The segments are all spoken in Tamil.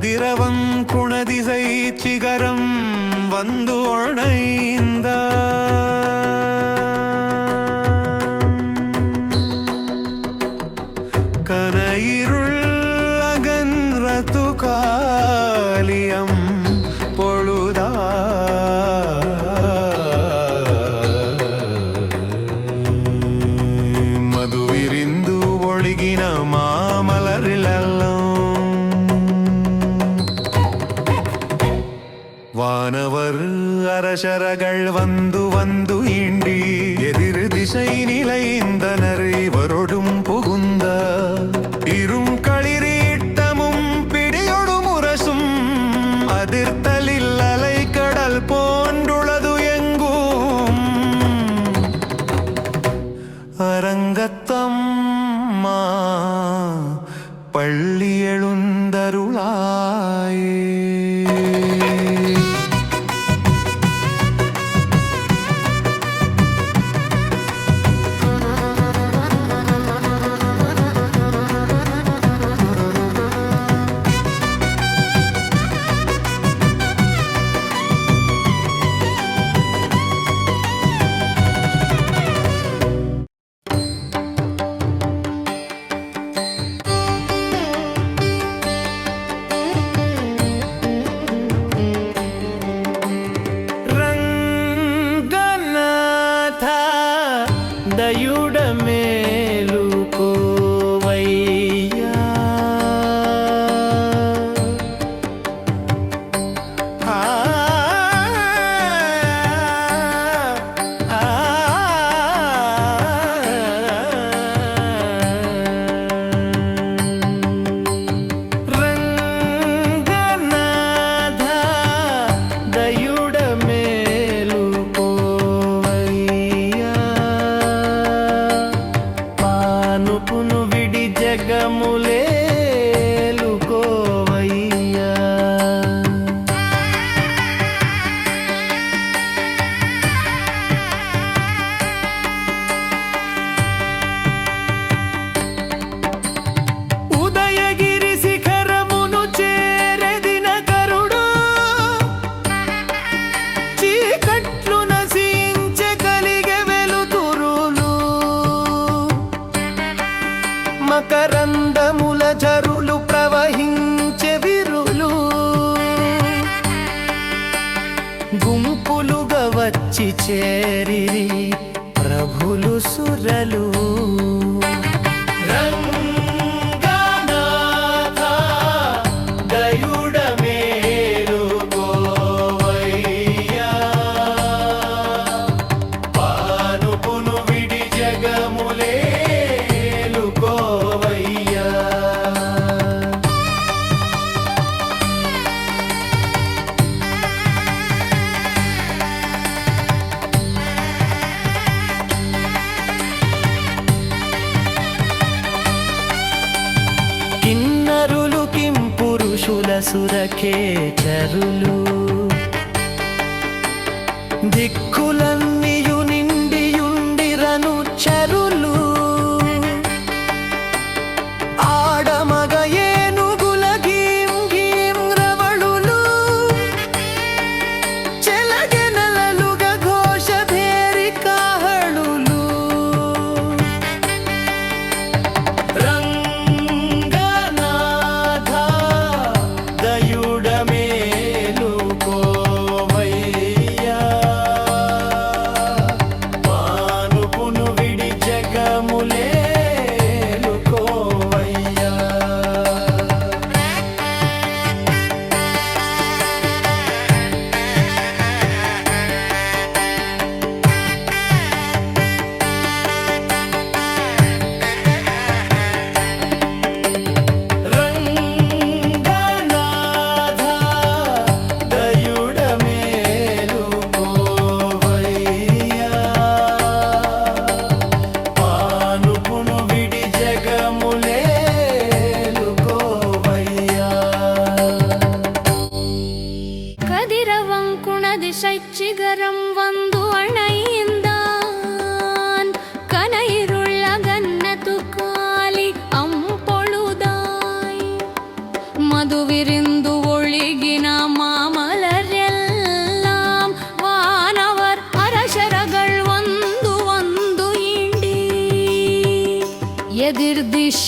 கதிரவன் குணதிசை சிகரம் வந்து ஒணைந்த வானவர் அரசரகள் வந்து வந்து ஈண்டி எதிர் திசை நிலைந்தனர் இவரொடும் புகுந்த. இரும் களிரீட்டமும் பிடியொடும் முரசும் அதிர்த்தலில் அலை கடல் போன்றுளது எங்கும். அரங்கத்தம்மா பள்ளி நடையுடமே కరందముల జరులు ప్రవహించే విరులు గుంపులుగా వచ్చి చేరి ప్రభులు సురలు పక్షుల సురకే చరులు. దిక్కులను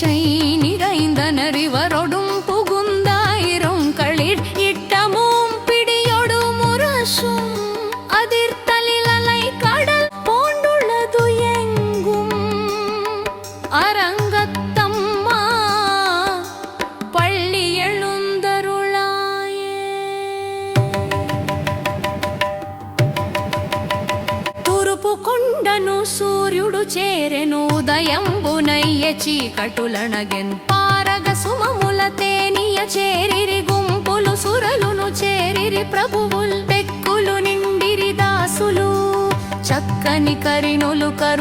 எதிர் திசை நிறைந்தனர் இவரொடும் புகுந்தாயிரும் களிர் இட்டமும் பிடியொடு முரசும் அதிர்த்தலிலலை கடல் போண்டுள்ளது எங்கும் அரங்கத்தம்மா பள்ளி எழுந்தருளாயே తూర్పు కొండను సూర్యుడు చేరెను ఉదయంబునయ్య చీకటులనగెన్ పారగ సుమముల తేనియ చేరిరి గుంపులు సురలును చేరిరి ప్రభువుల్ పెక్కులు నిండిరి దాసులు చక్కని కరినులు కరు